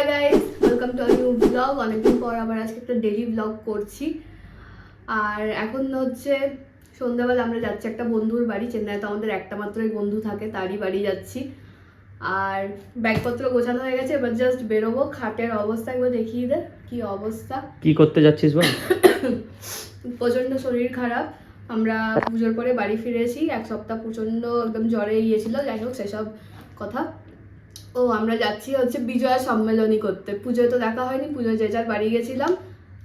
Hi guys welcome to new blog অনেকদিন পর আবার আজকে একটা ডেলি ব্লগ করছি। আর এখন হচ্ছে সন্ধ্যাবেলা আমরা যাচ্ছি একটা বন্ধুর বাড়ি। চেন্নাইতে আমাদের একটা মাত্রই বন্ধু থাকে তারই বাড়ি যাচ্ছি। আর ব্যাগপত্র গোছানো হয়ে গেছে এবার জাস্ট বেরোবো। খাটের অবস্থা একবার দেখিয়ে দে কি অবস্থা। কি করতে যাচ্ছিস বল? প্রচণ্ড শরীর খারাপ। আমরা পুজোর পরে বাড়ি ফিরেছি এক সপ্তাহ প্রচণ্ড একদম জ্বরে গিয়েছিল যাই হোক সেসব কথা। ও আমরা যাচ্ছি হচ্ছে বিজয়া সম্মেলনী করতে। পুজোয় তো দেখা হয়নি পুজোয় যে যার বাড়ি গেছিলাম।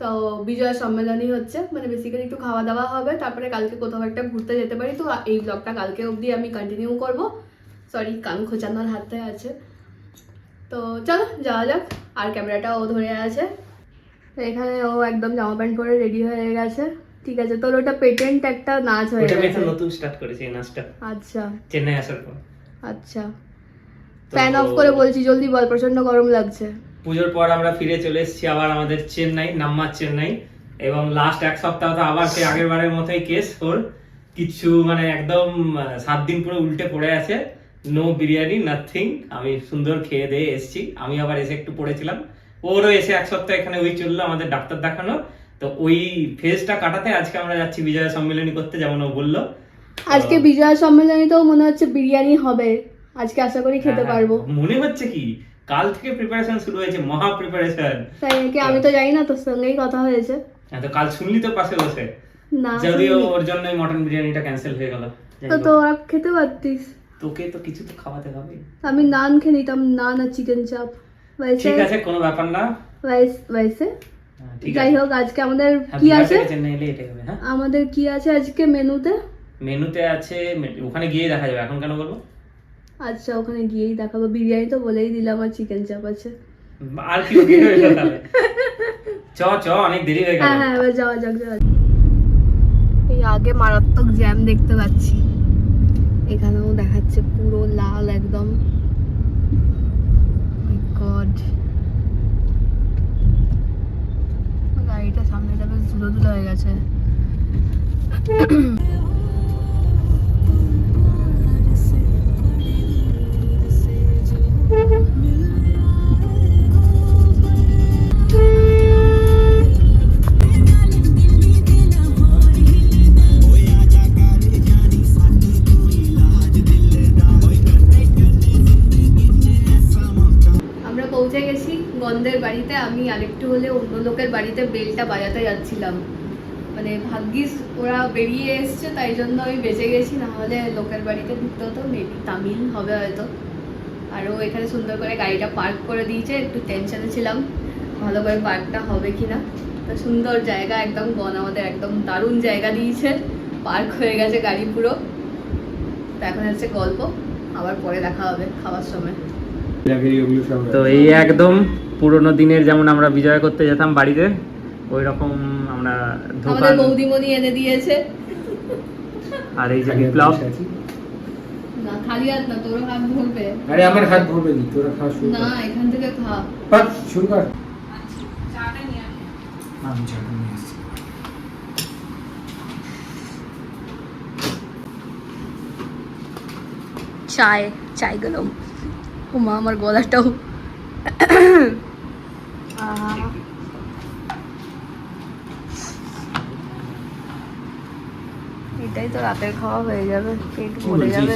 তো বিজয়া সম্মেলনী হচ্ছে মানে বেসিক্যালি একটু খাওয়া দাওয়া হবে তারপরে কালকে কোথাও একটা ঘুরতে যেতে পারি। তো এই ব্লগটা কালকে অবধি আমি কন্টিনিউ করব। সরি কান খোঁচানোর হাতে আছে। তো চলো যাওয়া যাক। আর ক্যামেরাটা ও ধরে আছে। এখানে ও একদম জামা প্যান্ট পরে রেডি হয়ে গেছে। ঠিক আছে তোর ওটা পেটেন্ট একটা নাচ হয়ে ওটা আমি গেছে। এখন নতুন স্টার্ট করেছি এই নাচটা। আচ্ছা। চেন্নাই আসার পর। আচ্ছা। ফ্যান অফ করে বলছি জলদি বল প্রচণ্ড গরম লাগছে। পুজোর পর আমরা ফিরে চলে এসেছি আবার আমাদের চেন্নাই নাম্মার চেন্নাই। এবং লাস্ট এক সপ্তাহ তো আবার সেই আগের বারের মতোই কেস ওর কিছু মানে একদম সাত দিন পুরো উল্টে পড়ে আছে। নো বিরিয়ানি নাথিং আমি সুন্দর খেয়ে দিয়ে এসেছি। আমি আবার এসে একটু পড়েছিলাম। ওরও এসে এক সপ্তাহ এখানে ওই চলল আমাদের ডাক্তার দেখানো। তো ওই ফেজটা কাটাতে আজকে আমরা যাচ্ছি বিজয়া সম্মেলনী করতে যেমন ও বলল। আজকে বিজয়া সম্মেলনীতেও মনে হচ্ছে বিরিয়ানি হবে। আজকে আশা করি খেতে হ্যাঁ, হ্যাঁ। পারব। মনে হচ্ছে কি? কাল থেকে প্রিপারেশন শুরু হয়েছে মহা প্রিপারেশন তাই নাকি? আমি তো জানি না তোর সঙ্গেই কথা হয়েছে। হ্যাঁ তো কাল শুনলি তো পাশে বসে? না যদিও ওর জন্য মটন বিরিয়ানিটা ক্যান্সেল হয়ে গেল। তো তো আর খেতে পারতিস? তোকে তো কিছু তো খাওয়াতে হবে। আমি নান খেয়ে নিতাম নান আর চিকেন চাপ ঠিক আছে কোনো ব্যাপার না। ওয়াইসে হ্যাঁ, যাই হোক আজকে আমাদের কি আছে? আমাদের কি আছে আজকে? মেনুতে? মেনুতে আছে ওখানে গিয়ে দেখা যাবে। এখন কেন বলব? আচ্ছা ওখানে গিয়েই দেখাবো। বিরিয়ানি তো বলেই দিলাম আর চিকেন চাপ আছে। আর কি চ চ অনেক দেরি হয়ে গেল। হ্যাঁ হ্যাঁ এবার যাওয়া যাক যাওয়া এই আগে মারাত্মক জ্যাম দেখতে পাচ্ছি। এখানেও দেখাচ্ছে পুরো লাল একদম। গড গাড়িটা সামনেটা বেশ ধুলো ধুলো হয়ে গেছে। বাড়িতে বেলটা বাজাতে যাচ্ছিলাম। মানে ভাগ্যিস ওরা বেরিয়ে এসছে, তাই জন্য আমি বেঁচে গেছি, না হলে লোকের বাড়িতে ঢুকতে হতো মেবি তামিল হবে হয়তো। আর ও এখানে সুন্দর করে গাড়িটা পার্ক করে দিয়েছে, একটু টেনশনে ছিলাম, ভালো করে পার্কটা হবে কি না তো সুন্দর জায়গা, একদম বন আমাদের একদম দারুণ জায়গা দিয়েছে পার্ক হয়ে গেছে গাড়ি পুরো। তো এখন হচ্ছে গল্প, আবার পরে দেখা হবে খাওয়ার সময়। তো এই একদম পুরোনো দিনের যেমন আমরা বিজয় করতে যেতাম বাড়িতে ওই রকম আমরা আমাদের দোকান বৌদিমণি এনে দিয়েছে। আর এই যে বিপ্লব। না খালি হাত না তোর হাত ভরবে আরে আমার হাত ভরবে নি তোরা খাওয়া শুরু না এখান থেকে খা। বাহ, শুরু কর। আমি চাটা নিয়ে এসেছি চায় চাই গেলাম। মা আমার গলাটাও। এটাই তো রাতের খাওয়া হয়ে যাবে পেট ভরে যাবে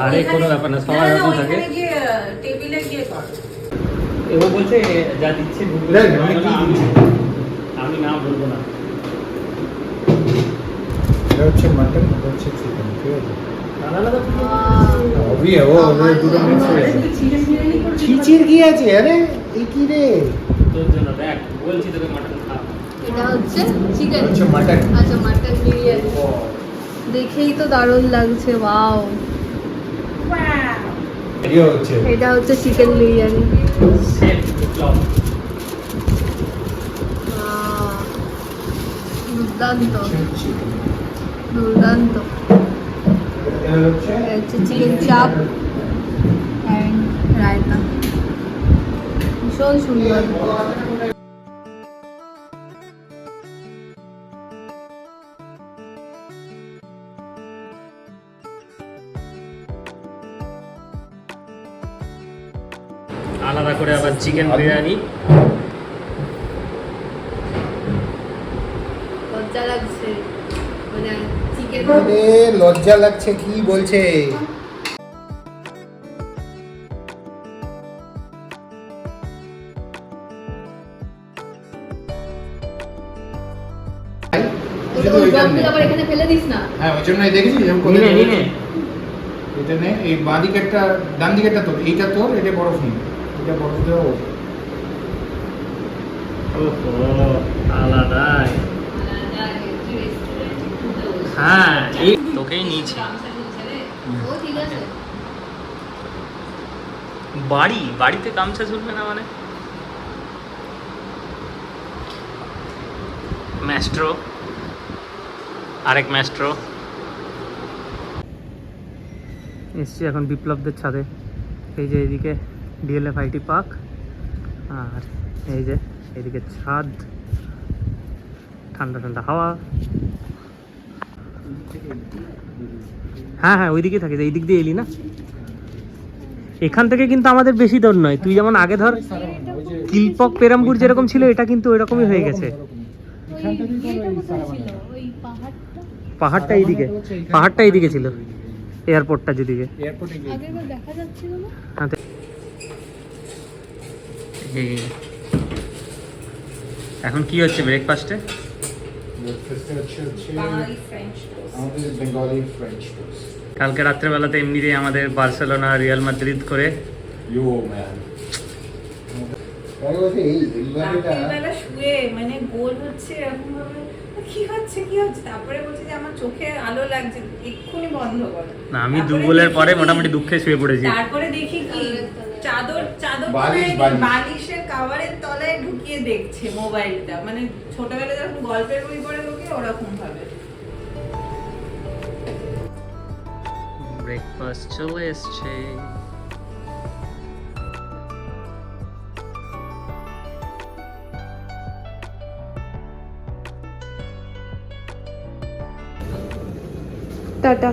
আরে কোনো ব্যাপার না সবার এরকম থাকে এও বলছে যা দিচ্ছে আমি কি দিচ্ছি? আমি না বলব না এটা হচ্ছে মাটন এটা হচ্ছে চিকেন ঠিক আছে আলাদা আলাদা আহ, ও দুটো মিক্স হয়ে গেছে ছিচির কি আছে আরে এই কি রে? তোর জন্য দেখ বলছি তোকে মাটন খা এটা হচ্ছে চিকেন হচ্ছে মাটন আচ্ছা মাটন বিরিয়ানি। দেখেই তো দারুণ লাগছে ওয়াও হচ্ছে। এটা হচ্ছে চিকেন বিরিয়ানি। আহ, দুর্দান্ত। দুর্দান্ত। চিকেন চাপ অ্যান্ড রায়তা ভীষণ সুন্দর। আলাদা করে আবার চিকেন বিরিয়ানি। লজ্জা লাগছে। মানে চিকেন লজ্জা লাগছে কি বলছে? শুধু ওইটা আবার এখানে ফেলে দিস না। হ্যাঁ ওই জন্যই দেখেছিস আমি কোথায় নিনে নিনে এটা নে এই বাঁ দিকেরটা ডান দিকেরটা তোর এইটা তোর এটা বরফ নি এটা বরফ দেওয়া আলাদাই। হ্যাঁ এই তোকেই নিয়েছি। বাড়ি বাড়িতে গামছা ঝুলবে না মানে? ম্যাস্ট্রো আরেক ম্যাস্ট্রো এসছি এখন বিপ্লবদের ছাদে। এই যে এইদিকে ডিএলএফ আইটি পার্ক আর এই যে এইদিকে ছাদ। ঠান্ডা ঠান্ডা হাওয়া। হ্যাঁ হ্যাঁ ওইদিকে থাকে এই দিক দিয়ে এলি না? এখান থেকে কিন্তু আমাদের বেশি দূর নয়। তুই যেমন আগে ধর কিলপক পেরামপুর যেরকম ছিল এটা কিন্তু ওইরকমই হয়ে গেছে এখান থেকেই তোর ওই সারা বাংলা। ওই পাহাড়টা এইদিকে পাহাড়টা এইদিকে ছিল এয়ারপোর্টটা যেদিকে। এয়ারপোর্টে দেখা যাচ্ছিল না হ্যাঁ। এখন কি হচ্ছে ব্রেকফাস্টে কালকে রাত্রেবেলাতে এমনিতেই আমাদের বার্সেলোনা রিয়াল মাদ্রিদ করে শুয়ে মানে গোল হচ্ছে এরকম ভাবে কি হচ্ছে কি হচ্ছে? তারপরে বলছে যে আমার চোখে আলো লাগছে এক্ষুনি বন্ধ করো। না আমি দু তারপরে গোলের দেখি পরে মোটামুটি দুঃখে শুয়ে পড়েছি। তারপরে দেখি কি? চাদর চাদর। বালিশের কাভারের তলায় ঢুকিয়ে দেখছে মোবাইলটা। মানে ছোটবেলায় যখন গল্পের বই পড়ে ঢুকে ওরকম ভাবে। ব্রেকফাস্ট চলে এসছে। টাটা।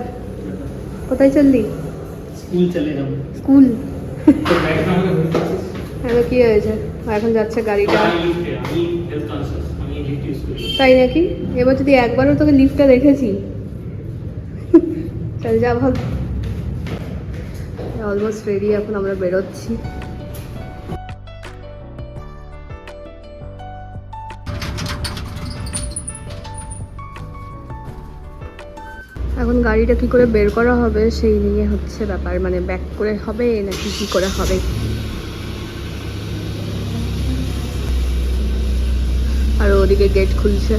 কোথায় চললি? স্কুল চলে যাব। স্কুল? এখন কি হয়েছে? এখন যাচ্ছে গাড়িটা। তাই নাকি? এবার যদি একবারও তোকে লিফটটা দেখেছি। চল যা ভাব। অলমোস্ট রেডি এখন আমরা বেরোচ্ছি। এখন গাড়িটা কি করে বের করা হবে সেই নিয়ে হচ্ছে ব্যাপার মানে ব্যাক করে হবে নাকি কি করে হবে? আর ওদিকে গেট খুলছে।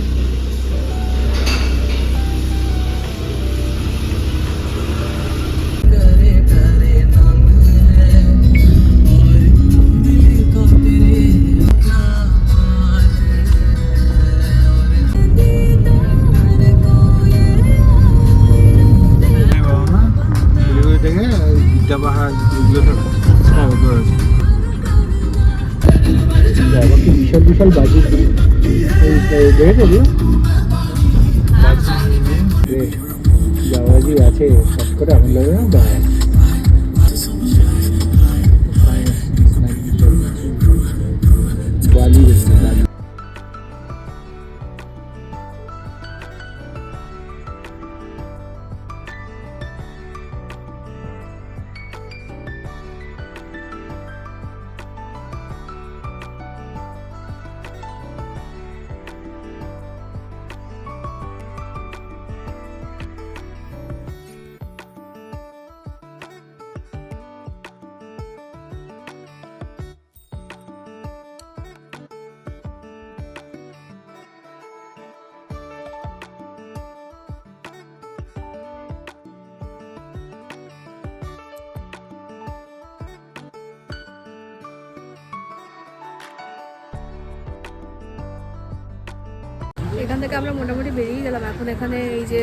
এখান থেকে আমরা মোটামুটি বেরিয়ে গেলাম। এখন এখানে এই যে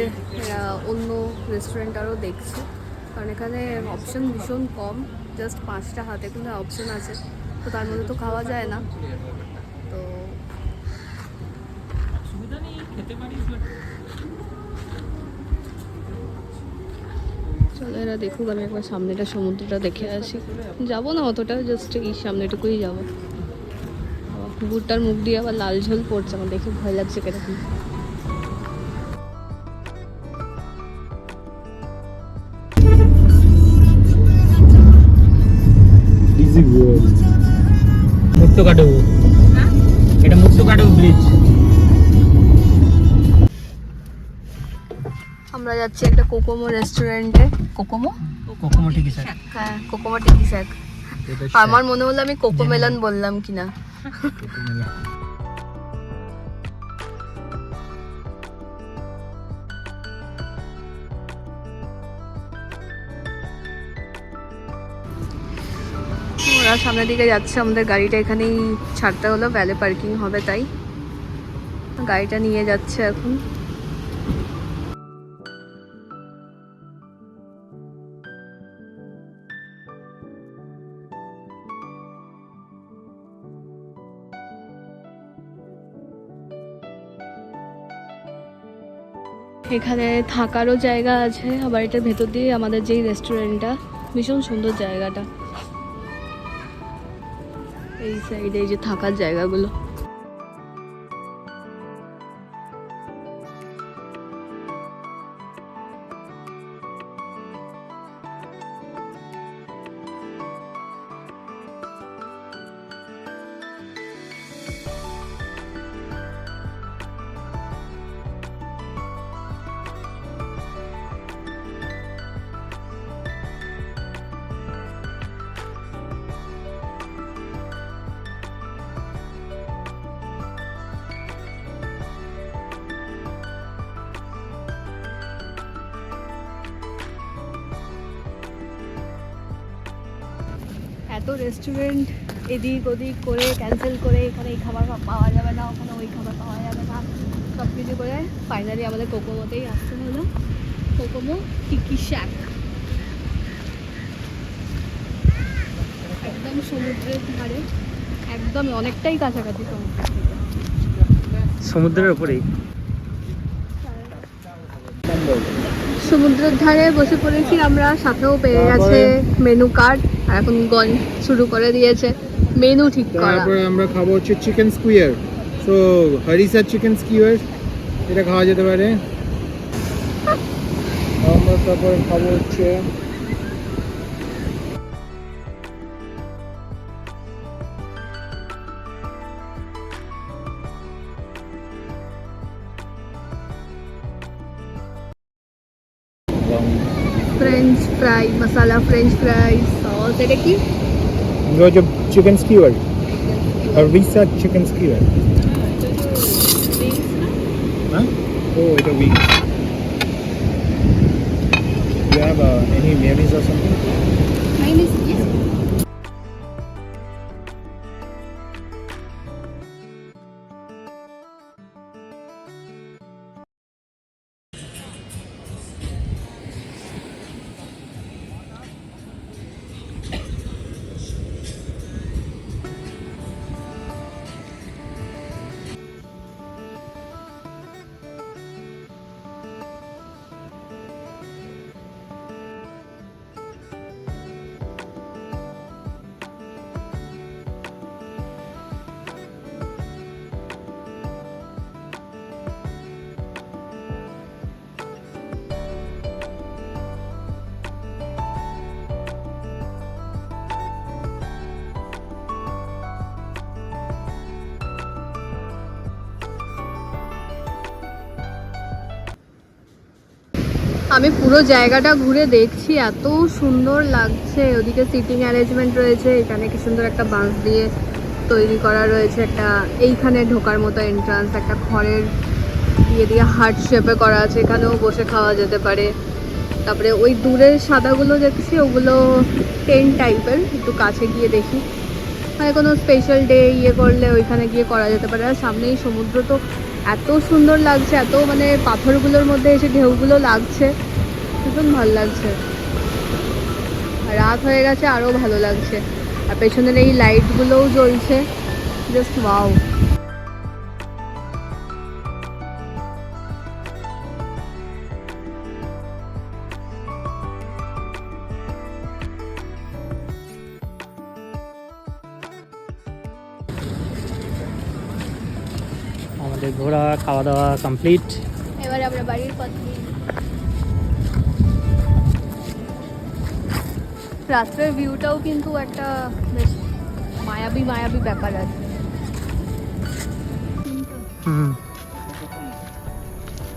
অন্য রেস্টুরেন্ট আরও দেখছি। কারণ এখানে অপশন ভীষণ কম। জাস্ট পাঁচটা হাতে কিন্তু অপশন আছে। তো তার মধ্যে তো খাওয়া যায় না। তো চলো এরা দেখুক আমি একবার সামনেটা সমুদ্রটা দেখে আসি। যাব না অতটা জাস্ট এই সামনেটুকুই যাব। কুকুরটার মুখ দিয়ে আবার লাল ঝোল পড়ছে আমার দেখে ভয় লাগছে কীরকম। মুক্তকাটু এটা মুক্তকাটু ব্রিজ আমরা যাচ্ছি একটা কোকোমো রেস্টুরেন্টে। কোকোমো? কোকোমো ঠিকই স্যার হ্যাঁ কোকোমো টিকি স্যাক আমার মনে হলো আমি কোকোমেলন বললাম কিনা। ওরা সামনের দিকে যাচ্ছে, আমাদের গাড়িটা এখানেই ছাড়তে হলো, ভ্যালে পার্কিং হবে তাই। গাড়িটা নিয়ে যাচ্ছে এখন। এখানে থাকারও জায়গা আছে, আবার এটার ভেতর দিয়ে আমাদের যেই রেস্টুরেন্টটা, ভীষণ সুন্দর জায়গাটা। এই সাইডে এই যে থাকার জায়গাগুলো। এত রেস্টুরেন্ট এদিক ওদিক করে ক্যান্সেল করে এখানে এই খাবার পাওয়া যাবে না, ওখানে ওই খাবার পাওয়া যাবে না। সব কিছু করে ফাইনালি আমাদের কোকোমোতেই আসতে হলো। কোকোমো টিকি শ্যাক একদম সমুদ্রের ধারে, একদমই অনেকটাই কাছাকাছি সমুদ্র সমুদ্রের উপরেই সমুদ্রের ধারে বসে পড়েছি আমরা সাথেও পেয়ে গেছে মেনু কার্ড আর এখন গন শুরু করে দিয়েছে মেনু ঠিক করা। তারপরে আমরা খাব হচ্ছে chicken skewer so harissa chicken skewer এটা খাওয়া যেতে পারে। আমরা তারপরে খাব হচ্ছে French fry masala French fry sauce এটা কি এগুলো হচ্ছে chicken skewer harissa chicken skewer হ্যাঁ ও এটা wings You have uh, any mayonnaise or something? আমি পুরো জায়গাটা ঘুরে দেখছি, এত সুন্দর লাগছে। ওদিকে সিটিং অ্যারেঞ্জমেন্ট রয়েছে, এখানে কি সুন্দর একটা বাঁশ দিয়ে তৈরি করা রয়েছে, একটা এইখানে ঢোকার মতো এন্ট্রান্স একটা খড়ের দিয়ে দিয়ে হার্ট শেপে করা আছে, এখানেও বসে খাওয়া যেতে পারে। তারপরে ওই দূরের সাদাগুলো দেখছি, ওগুলো টেন্ট টাইপের একটু কাছে গিয়ে দেখি। মানে কোনো স্পেশাল ডে ইয়ে করলে ওইখানে গিয়ে করা যেতে পারে। আর সামনেই সমুদ্র, তো এত সুন্দর লাগছে, এত মানে পাথরগুলোর মধ্যে এসে ঢেউগুলো লাগছে। ভীষণ ভালো লাগছে। রাত হয়ে গেছে আরও ভালো লাগছে। আর পেছনের এই লাইটগুলোও জ্বলছে। জাস্ট ওয়াও খাওয়া দাওয়া কমপ্লিট এবার আমরা বাড়ির পথে রাত্রের ভিউটাও কিন্তু একটা বেশ মায়াবী মায়াবী ব্যাপার আছে। হুম।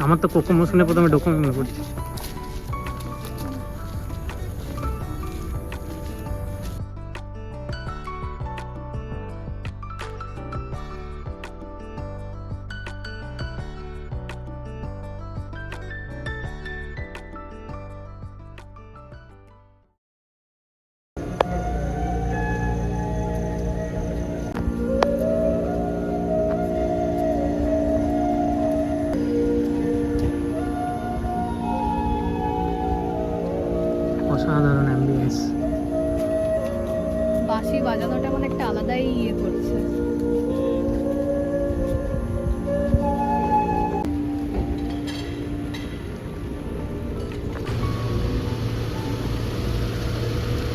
আমার তো কোকো মৌসুমে প্রথমে ডোকো মনে পড়ছে। বাজানোটা মানে একটা আলাদাই ইয়ে করছে।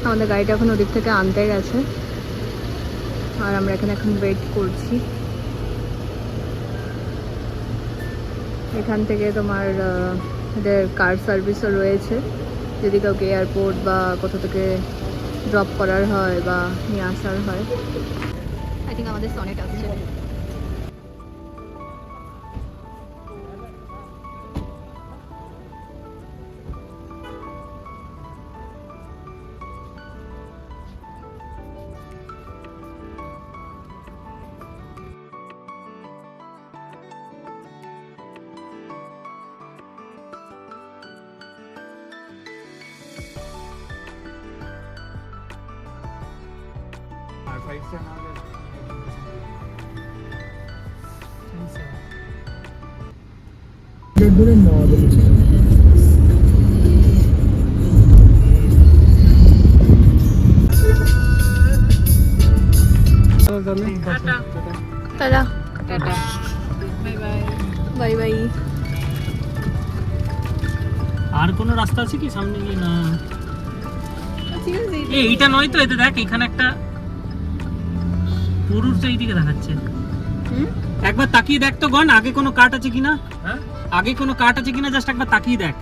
আমাদের গাড়িটা এখন ওদিক থেকে আনতে গেছে। আর আমরা এখানে এখন ওয়েট করছি। এখান থেকে তোমার এদের কার সার্ভিসও রয়েছে। যদি কাউকে এয়ারপোর্ট বা কোথা থেকে ড্রপ করার হয় বা নিয়ে আসার হয়। আই থিঙ্ক আমাদের সনেট আসছে আর ফাইভ স্টার না হলে tata tata bye bye bye bye আর কোনো রাস্তা আছে কি সামনে গিয়ে? না। ঠিক আছে। এইটা নয় তো এতে দেখ এখানে একটা তো এইদিকে দেখাচ্ছে। একবার তাকিয়ে দেখ তো গন আগে কোনো কাট আছে কিনা? আগে কোনো কাট আছে কিনা জাস্ট একবার তাকিয়ে দেখ।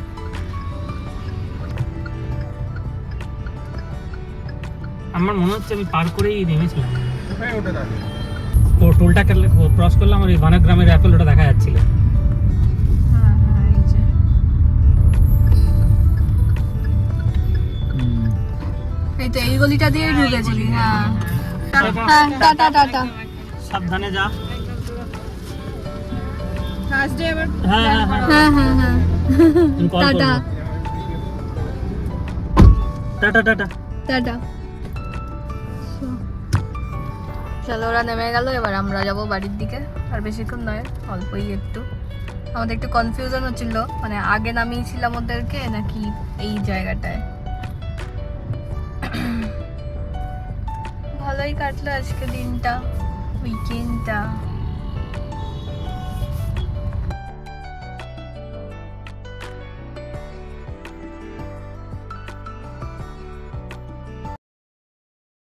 আমার মনে হচ্ছে আমি পার করেই নেমেছিলাম টোলটা ক্রস করলাম আর ওই বানাগ্রামের অ্যাপেল ওটা দেখা যাচ্ছিল। হ্যাঁ হ্যাঁ এই তো এই গলিটা দিয়ে ঢুকেছিলি হ্যাঁ। হ্যাঁ টাটা টাটা। সাবধানে যা। হ্যাঁ হ্যাঁ হ্যাঁ। টাটা। Tata tata. টাটা। চলো ওরা নেমে গেল এবার আমরা যাব বাড়ির দিকে। আর বেশিক্ষণ নয় অল্পই একটু। আমাদের একটু কনফিউশন হচ্ছিল মানে আগে নামিয়েছিলাম ওদেরকে নাকি এই জায়গাটায়? ভালোই কাটলো আজকে দিনটা উইকেন্ডটা